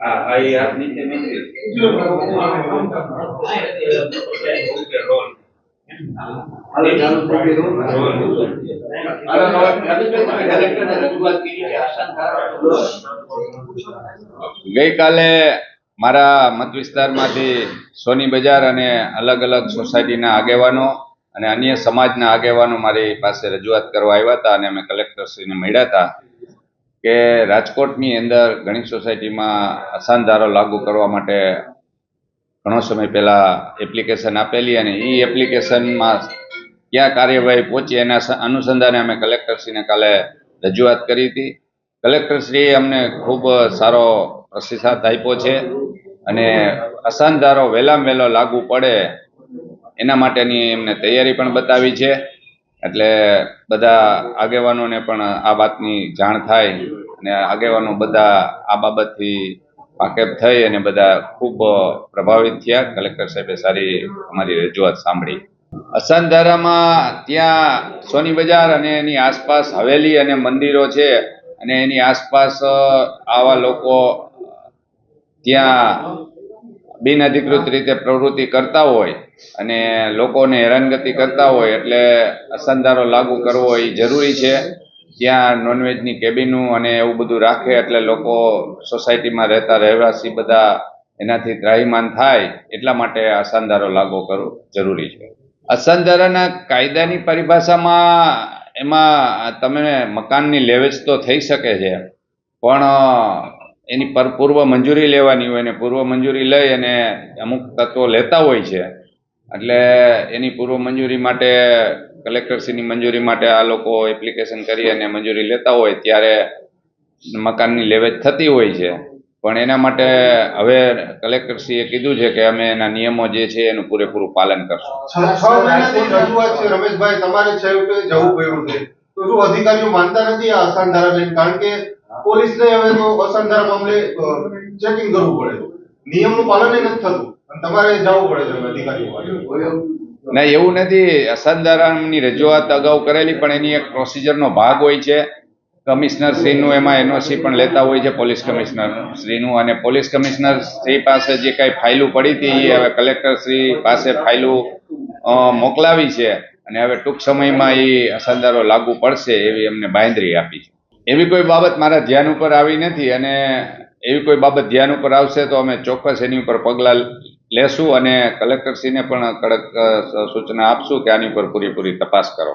હા ahí admíteme. ધારો. ગઈકાલે મારા મત વિસ્તારમાંથી સોની બજાર અને અલગ અલગ સોસાયટીના આગેવાનો અને અન્ય સમાજના આગેવાનો મારી પાસે રજૂઆત કરવા આવ્યા હતા અને અમે કલેક્ટરશ્રીને મળ્યા હતા. કે રાજકોટની અંદર ઘણી સોસાયટીમાં અસાનધારો લાગુ કરવા માટે ઘણો સમય પહેલા એપ્લિકેશન આપેલી અને એ એપ્લિકેશનમાં ક્યાં કાર્યવાહી પહોંચી એના અનુસંધાને અમે કલેક્ટરશ્રીને કાલે રજૂઆત કરી હતી. કલેક્ટરશ્રીએ અમને ખૂબ સારો પ્રતિસાદ આપ્યો છે અને અસાનધારો વહેલામાં વહેલો લાગુ પડે એના માટેની એમને તૈયારી પણ બતાવી છે. એટલે બધા આગેવાનોને પણ આ વાતની જાણ થાય અને આગેવાનો બધા આ બાબતથી વાકેફ થઈ અને બધા ખૂબ પ્રભાવિત થયા. કલેક્ટર સાહેબે સારી અમારી રજૂઆત સાંભળી. અસાનધારામાં ત્યાં સોની બજાર અને એની આસપાસ હવેલી અને મંદિરો છે અને એની આસપાસ આવા લોકો ત્યાં બિનઅધિકૃત રીતે પ્રવૃત્તિ કરતા હોય અને લોકોને હેરાનગતિ કરતા હોય એટલે અસંધારો લાગુ કરવો એ જરૂરી છે. ત્યાં નોનવેજની કેબિનું અને એવું બધું રાખે એટલે લોકો સોસાયટીમાં રહેતા રહેવાસી બધા એનાથી ત્રાહીમાન થાય એટલા માટે અસંધારો લાગુ કરવો જરૂરી છે. અસંધારાના કાયદાની પરિભાષામાં એમાં તમે મકાનની લેવેજ તો થઈ શકે છે. પણ એની પર પૂર્વ મંજૂરી લેવાની હોય ને પૂર્વ મંજૂરી લઈ અને અમુક તત્વો લેતા હોય છે. એટલે એની પૂર્વ મંજૂરી માટે કલેક્ટરશ્રીની મંજૂરી માટે આ લોકો એપ્લિકેશન કરી અને મંજૂરી લેતા હોય ત્યારે મકાનની લેવેચ થતી હોય છે. પણ એના માટે હવે કલેક્ટરશ્રીએ કીધું છે કે અમે એના નિયમો જે છે એનું પૂરેપૂરું પાલન કરશું. રમેશભાઈ, તમારે જવું પડ્યું અધિકારીઓ માનતા નથી આ અસાનધારા ધારાબેન કારણ કે પોલીસને હવે તો અસાનધારા મામલે ચેકિંગ કરવું પડે. નિયમનું પાલન નથી થતું. અને તમારે જવું પડે છે અધિકારીઓ ના, એવું નથી. અસાધારણની રજૂઆત અગાઉ કરેલી, પણ એની એક પ્રોસિજરનો ભાગ હોય છે. કમિશનર શ્રીનું એમાં એનઓસી પણ લેતા હોય છે, પોલીસ કમિશનર શ્રીનું. અને પોલીસ કમિશનર શ્રી પાસે જે કાંઈ ફાઇલું પડી હતી, એ હવે કલેક્ટર શ્રી પાસે ફાઇલું મોકલાવી છે. અને હવે ટૂંક સમયમાં એ અસરદારો લાગુ પડશે એવી અમને બાંધરી આપી છે. એવી કોઈ બાબત મારા ધ્યાન ઉપર આવી નથી અને એવી કોઈ બાબત ધ્યાન ઉપર આવશે તો અમે ચોક્કસ એની ઉપર પગલાં લેશું અને કલેક્ટરશ્રીને પણ કડક સૂચના આપશું કે આની ઉપર પૂરેપૂરી તપાસ કરો.